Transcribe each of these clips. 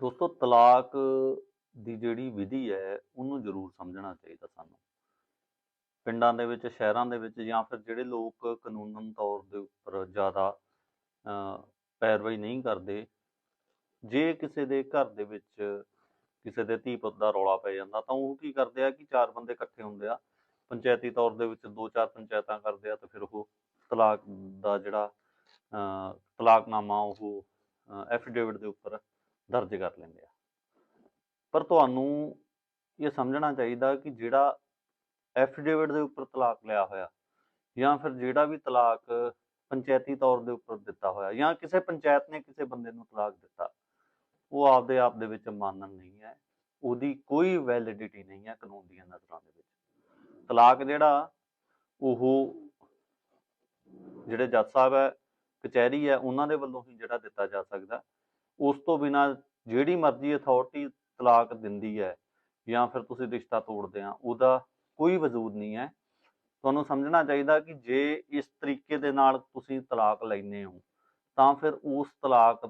ਦੋਸਤੋ, ਤਲਾਕ ਦੀ ਜਿਹੜੀ ਵਿਧੀ ਹੈ, ਉਹਨੂੰ ਜ਼ਰੂਰ ਸਮਝਣਾ ਚਾਹੀਦਾ ਸਾਨੂੰ। ਪਿੰਡਾਂ ਦੇ ਵਿੱਚ, ਸ਼ਹਿਰਾਂ ਦੇ ਵਿੱਚ ਜਾਂ ਫਿਰ ਜਿਹੜੇ ਲੋਕ ਕਾਨੂੰਨਨ ਤੌਰ ਦੇ ਉੱਪਰ ਜ਼ਿਆਦਾ ਪੈਰਵਾਈ ਨਹੀਂ ਕਰਦੇ, ਜੇ ਕਿਸੇ ਦੇ ਘਰ ਦੇ ਵਿੱਚ ਕਿਸੇ ਦੇ ਧੀ ਪੁੱਤ ਦਾ ਰੌਲਾ ਪੈ ਜਾਂਦਾ, ਤਾਂ ਉਹ ਕੀ ਕਰਦੇ ਆ ਕਿ ਚਾਰ ਬੰਦੇ ਇਕੱਠੇ ਹੁੰਦੇ ਆ, ਪੰਚਾਇਤੀ ਤੌਰ ਦੇ ਵਿੱਚ ਦੋ ਚਾਰ ਪੰਚਾਇਤਾਂ ਕਰਦੇ ਆ, ਤਾਂ ਫਿਰ ਉਹ ਤਲਾਕ ਦਾ ਜਿਹੜਾ ਤਲਾਕਨਾਮਾ ਉਹ ਐਫੀਡੇਵਿਟ ਦੇ ਉੱਪਰ ਦਰਜ ਕਰ ਲੈਂਦੇ ਆ। ਪਰ ਤੁਹਾਨੂੰ ਇਹ ਸਮਝਣਾ ਚਾਹੀਦਾ ਕਿ ਜਿਹੜਾ ਐਫੀਡੇਵਿਟ ਦੇ ਉੱਪਰ ਤਲਾਕ ਲਿਆ ਹੋਇਆ ਜਾਂ ਫਿਰ ਜਿਹੜਾ ਵੀ ਤਲਾਕ ਪੰਚਾਇਤੀ ਤੌਰ ਦੇ ਉੱਪਰ ਦਿੱਤਾ ਹੋਇਆ ਜਾਂ ਕਿਸੇ ਪੰਚਾਇਤ ਨੇ ਕਿਸੇ ਬੰਦੇ ਨੂੰ ਤਲਾਕ ਦਿੱਤਾ, ਉਹ ਆਪਦੇ ਆਪ ਦੇ ਵਿੱਚ ਮਾਨਨ ਨਹੀਂ ਹੈ, ਉਹਦੀ ਕੋਈ ਵੈਲਿਡਿਟੀ ਨਹੀਂ ਹੈ ਕਾਨੂੰਨ ਦੀਆਂ ਨਜ਼ਰਾਂ ਦੇ ਵਿੱਚ। ਤਲਾਕ ਜਿਹੜਾ, ਉਹ ਜਿਹੜੇ ਜੱਜ ਸਾਹਿਬ ਹੈ, ਕਚਹਿਰੀ ਹੈ, ਉਹਨਾਂ ਦੇ ਵੱਲੋਂ ਹੀ ਜਿਹੜਾ ਦਿੱਤਾ ਜਾ ਸਕਦਾ। ਉਸ ਤੋਂ ਬਿਨਾ ਜਿਹੜੀ ਮਰਜ਼ੀ ਅਥਾਰਟੀ ਤਲਾਕ ਦਿੰਦੀ ਹੈ ਜਾਂ ਫਿਰ ਤੁਸੀਂ ਰਿਸ਼ਤਾ ਤੋੜਦੇ ਆ, ਉਹਦਾ ਕੋਈ ਵਜੂਦ ਨਹੀਂ ਹੈ। ਤੁਹਾਨੂੰ ਸਮਝਣਾ ਚਾਹੀਦਾ ਕਿ ਜੇ ਇਸ ਤਰੀਕੇ ਦੇ ਨਾਲ ਤੁਸੀਂ ਤਲਾਕ ਲੈਨੇ ਹੋ, ਤਾਂ ਫਿਰ ਉਸ ਤਲਾਕ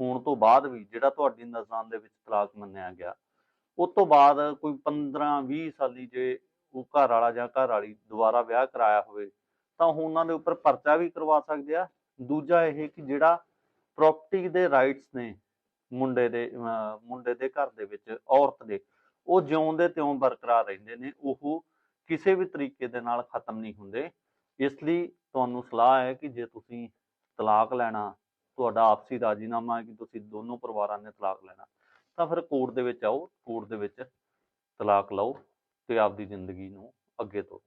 ਹੋਣ ਤੋਂ ਬਾਅਦ ਵੀ ਜਿਹੜਾ ਤੁਹਾਡੀ ਨਜ਼ਰਾਂ ਦੇ ਵਿੱਚ ਤਲਾਕ ਮੰਨਿਆ ਗਿਆ, ਉਸ ਤੋਂ ਬਾਅਦ ਕੋਈ 15 20 ਸਾਲੀ ਜੇ ਉਹ ਘਰ ਵਾਲਾ ਜਾਂ ਘਰ ਵਾਲੀ ਦੁਬਾਰਾ ਵਿਆਹ ਕਰਾਇਆ ਹੋਵੇ, ਤਾਂ ਉਹਨਾਂ ਦੇ ਉੱਪਰ ਪਰਚਾ ਵੀ ਕਰਵਾ ਸਕਦੇ ਆ। ਦੂਜਾ ਇਹ ਕਿ ਜਿਹੜਾ ਪ੍ਰਾਪਰਟੀ ਦੇ ਰਾਈਟਸ ਨੇ ਮੁੰਡੇ ਦੇ ਮੁੰਡੇ ਦੇ ਘਰ ਦੇ ਵਿੱਚ, ਔਰਤ ਦੇ, ਉਹ ਜਿਉਂ ਦੇ ਤਿਉਂ ਬਰਕਰਾਰ ਰਹਿੰਦੇ ਨੇ, ਉਹ ਕਿਸੇ ਵੀ ਤਰੀਕੇ ਦੇ ਨਾਲ ਖਤਮ ਨਹੀਂ ਹੁੰਦੇ। ਇਸ ਲਈ ਤੁਹਾਨੂੰ ਸਲਾਹ ਹੈ ਕਿ ਜੇ ਤੁਸੀਂ ਤਲਾਕ ਲੈਣਾ, ਤੁਹਾਡਾ ਆਪਸੀ ਰਾਜੀਨਾਮਾ ਹੈ ਕਿ ਤੁਸੀਂ ਦੋਨੋਂ ਪਰਿਵਾਰਾਂ ਨੇ ਤਲਾਕ ਲੈਣਾ, ਤਾਂ ਫਿਰ ਕੋਰਟ ਦੇ ਵਿੱਚ ਆਓ, ਕੋਰਟ ਦੇ ਵਿੱਚ ਤਲਾਕ ਲਓ ਤੇ ਆਪਦੀ ਜ਼ਿੰਦਗੀ ਨੂੰ ਅੱਗੇ ਤੋਰੋ।